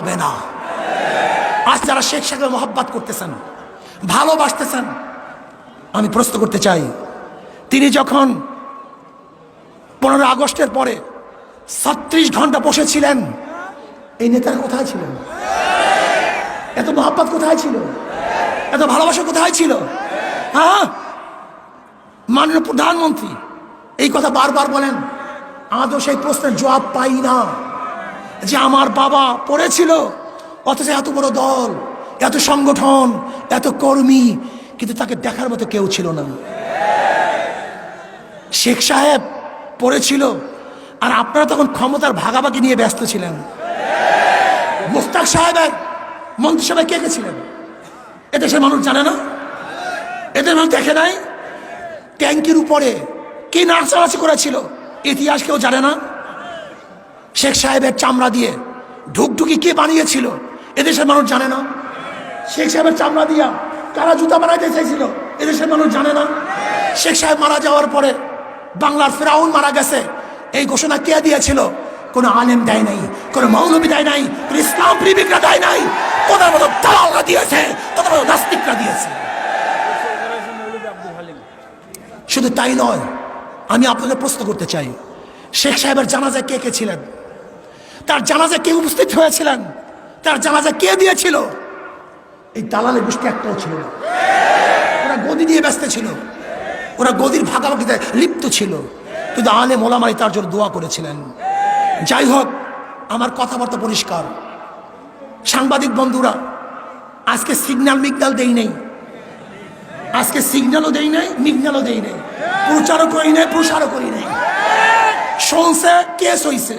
হবে না। আজ যারা শেখ সাহেব মহব্বত করতেছেন, ভালোবাসতেছেন, আমি প্রশ্ন করতে চাই, তিনি যখন পনেরো আগস্টের পরে ছত্রিশ ঘণ্টা বসেছিলেন, এই নেতারা কোথায় ছিলেন? এত মহাব্বত কোথায় ছিল? এত ভালোবাসা কোথায় ছিল? হ্যাঁ? মাননীয় প্রধানমন্ত্রী এই কথা বারবার বলেন, আদৌ সেই প্রশ্নের জবাব পাই না। যে আমার বাবা পড়েছিল, অথচ এত বড় দল, এত সংগঠন, এত কর্মী, কিন্তু তাকে দেখার মতো কেউ ছিল না। শেখ সাহেব পড়েছিল, আর আপনারা তখন ক্ষমতার ভাগাভাগি নিয়ে ব্যস্ত ছিলেন। মুস্তাক সাহেবের মন্ত্রিসভায় কে কে ছিলেন? এদেশের মানুষ জানে না? এদের মানুষ দেখে নাই? ট্যাঙ্কির উপরে কে নাচানাচি করেছিল? ইতিহাস কেউ জানে না? শেখ সাহেবের চামড়া দিয়ে ঢুকঢুকি কে বানিয়েছিল? এদেশের মানুষ জানে না। শেখ সাহেবের চামড়া দিয়া কারা জুতা বানাইতে চাইছিল? এদেশের মানুষ জানে না। শেখ সাহেব মারা যাওয়ার পরে বাংলার ফেরাউন মারা গেছে। এই ঘোষণা কে দিয়েছিল? কোনো আলেম দেয় নাই, কোনো মৌলবী দেয় নাই, কোনো ইসলাম প্রেমিকরা দেয় নাই। তোদের মতো দালালরা দিয়েছে, তোদের মতো নাস্তিকরা দিয়েছে। শুধু তাই নয়, আমি আপনাদের প্রশ্ন করতে চাই। শেখ সাহেবের জানাজায় কে কে ছিলেন? তার জানাজায় কে উপস্থিত হয়েছিলেন? তার জানাজা কে দিয়েছিল? এই দালালে গোষ্ঠী একটাও ছিল না। ওরা গদি দিয়ে ব্যস্ত ছিল। ওরা গদির ভাগাভাগিতে লিপ্ত ছিল। কিন্তু আলে মোলামাই তার জন্য দোয়া করেছিলেন। যাই হোক, আমার কথাবার্তা পরিষ্কার। সাংবাদিক বন্ধুরা, আজকে সিগন্যাল মিগনাল দেই নেই। আজকে সিগন্যালও দেই নাই মিগনালও দেই নাই। প্রচারও করি নাই, প্রসারও করি নাই। শুনছে কেস হইছে।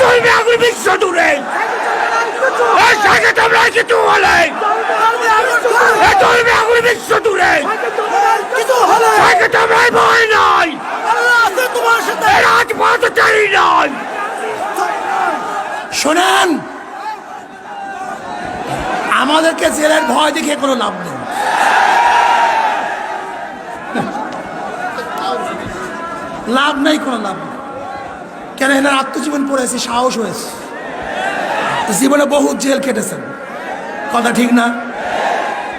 চলবে আমি বিশ্ব দূরে। তোমরা কিছু বলে চলবে আমি বিশ্ব দূরে। তোমরা ভয় নয়। রাজপথ চাই নয়। শোনেন, আমাদেরকে জেলের ভয় দেখে কোনো লাভ নেই। লাভ নেই, কোনো লাভ নেই। কেন এনার আত্মজীবন পড়েছে সাহস হয়েছে। জীবনে বহু জেল কেটেছেন কথা ঠিক না?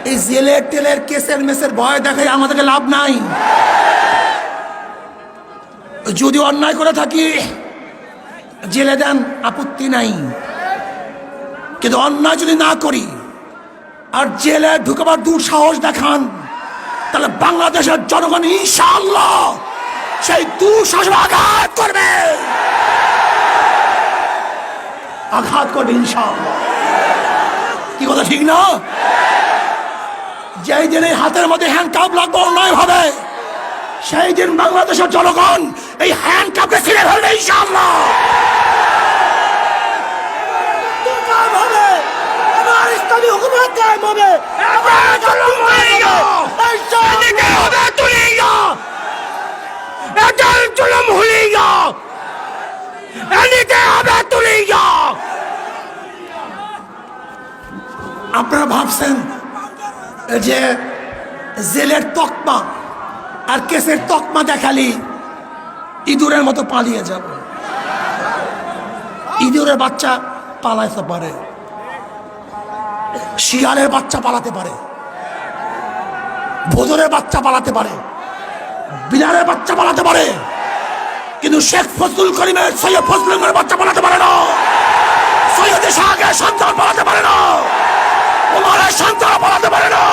এই জেলের টেলের কেসের মেসের ভয় দেখাই আমাদেরকে লাভ নাই। যদি অন্যায় করে থাকি, জেলে দেন আপত্তি নাই। কিন্তু অন্যায় যদি না করি, আর জেলে ঢুকবার দূর সাহস দেখান, তাহলে বাংলাদেশের জনগণ ইনশাআল্লাহ সেই দুঃসাহস আঘাত করবে। আঘাত করবে কি কথা, ঠিক না? যেই দিন এই হাতের মধ্যে হ্যান্ড কাপ লাগবে, অন্যায় হবে। সেই দিন বাংলাদেশের জনগণ এই হ্যান্ড কাপকে ছিঁড়ে ফেলবে ইনশাআল্লাহ। আপনারা ভাবছেন যে জেলের তকমা আর কেসের তকমা দেখালি ইঁদুরের মতো পালিয়ে যাব। ইঁদুরের বাচ্চা পালাইতে পারে। শিয়ালের বাচ্চা পালাতে পারে। ভোজনের বাচ্চা পালাতে পারে। বিড়ালের বাচ্চা পালাতে পারে। কিন্তু শেখ ফজলুল করিমের, সৈয়দ ফজলুল বাচ্চা পালাতে পারে না। সৈয়দ শাহের সন্তান পালাতে পারে না। ওমরের সন্তান পালাতে পারে না।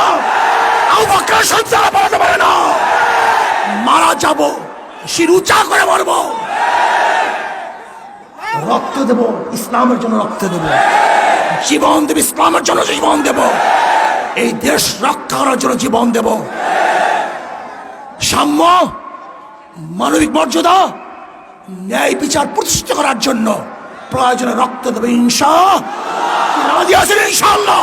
আবু বকরের সন্তান পালাতে পারে না। মারা যাব, শির উঁচা করে মরবো। রক্ত দেব, ইসলামের জন্য রক্ত দেব। জীবন দেব, ইসলামের জন্য জীবন দেব। এই দেশ রক্ষা করার জন্য জীবন দেব। সাম্য, মানবিক মর্যাদা, ন্যায় বিচার প্রতিষ্ঠা করার জন্য প্রয়োজনে রক্ত দেবে ইনশা ইনশাল্লাহ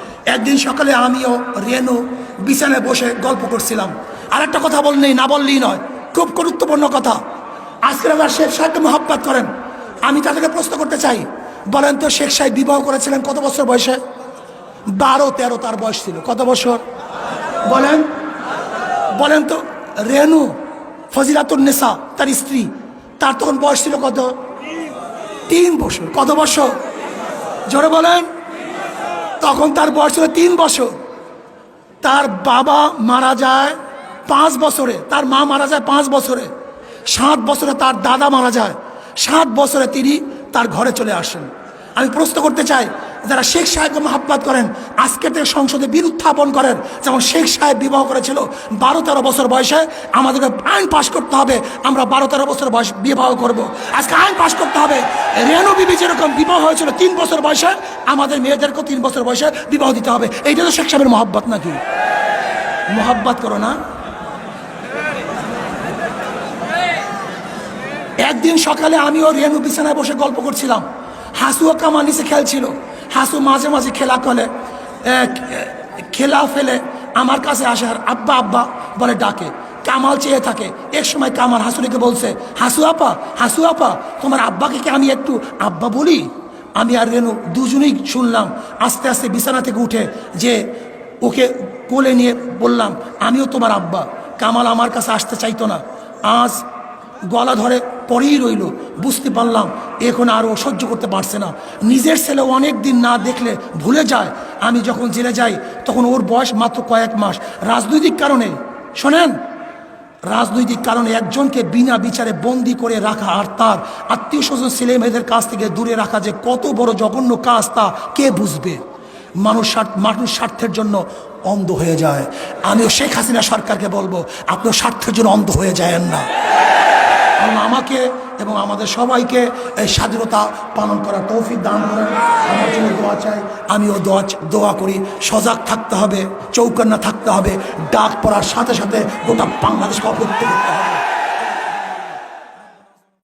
একদিন সকালে আমিও রেনু বিছানায় বসে গল্প করছিলাম। আর একটা কথা বললেই না বললেই নয়। খুব গুরুত্বপূর্ণ কথা। আজকের আবার শেখ সাহেবকে মহাব্বাত করেন। আমি তাদেরকে প্রশ্ন করতে চাই। বলেন তো শেখ সাহেব বিবাহ করেছিলেন কত বছর বয়সে? বারো, তেরো তার বয়স ছিল। কত বছর? বলেন। বলেন তো, রেনু ফজিলাতুন নেসা, তার স্ত্রী, তার তখন বয়স ছিল কত? তিন বছর। কত বছর? জোরে বলেন। তখন তার বয়স হলো তিন বছর। তার বাবা মারা যায় পাঁচ বছরে, তার মা মারা যায় পাঁচ বছরে। সাত বছরে তার দাদা মারা যায়, সাত বছরে তিনি তার ঘরে চলে আসেন। আমি প্রশ্ন করতে চাই যারা শেখ সাহেবকে মহাব্বাত করেন, আজকে থেকে সংসদে বিল উত্থাপন করেন, যেমন শেখ সাহেব বিবাহ করেছিল বারো তেরো বছর বয়সে, আমাদেরকে আইন পাশ করতে হবে, আমরা বারো তেরো বছর বয়স বিবাহ করব। আজকে আইন পাশ করতে হবে। রেনু বিবি যেরকম বিবাহ হয়েছিল তিন বছর বয়সে, আমাদের মেয়েদেরকেও তিন বছর বয়সে বিবাহ দিতে হবে। এইটা তো শেখ সাহেবের মহাব্বত নাকি? মহাব্বত করো না। একদিন সকালে আমিও রেনু বিছানায় বসে গল্প করছিলাম। হাসু ও কামা নিচে খেলছিল। হাসু মাঝে মাঝে খেলা করে খেলা ফেলে আমার কাছে আসে আর আব্বা আব্বা বলে ডাকে। কামাল চেয়ে থাকে। এক সময় কামাল হাসুরিকে বলছে, হাসু আপা হাসু আপা, তোমার আব্বাকে কি আমি একটু আব্বা বলি? আমি আর রেনু দুজনেই শুনলাম, আস্তে আস্তে বিছানা থেকে উঠে যে ওকে কোলে নিয়ে বললাম, আমিও তোমার আব্বা। কামাল আমার কাছে আসতে চাইতো না। আজ গলা ধরে পরেই রইল। বুঝতে পারলাম, এখন আর ও সহ্য করতে পারছে না। নিজের ছেলে অনেক দিন না দেখলে ভুলে যায়। আমি যখন জেলে যাই, তখন ওর বয়স মাত্র কয়েক মাস। রাজনৈতিক কারণে, শোনেন, রাজনৈতিক কারণে একজনকে বিনা বিচারে বন্দি করে রাখা আর তার আত্মীয় স্বজন ছেলে মেয়েদের কাছ থেকে দূরে রাখা যে কত বড় জঘন্য কাজ তা কে বুঝবে? মানুষ স্বার্থ, মানুষ স্বার্থের জন্য অন্ধ হয়ে যায়। আমিও শেখ হাসিনা সরকারকে বলব, আপনার স্বার্থের জন্য অন্ধ হয়ে যায়েন না। আল্লাহ আমাকে এবং আমাদের সবাইকে এই স্বাধীনতা পালন করার তৌফিক দান করেন। আমার জন্য দোয়া চাই। আমিও দোয়া দোয়া করি। সজাগ থাকতে হবে, চৌকান্না থাকতে হবে। ডাক পড়ার সাথে সাথে গোটা বাংলাদেশকে অপত্য করতে হবে।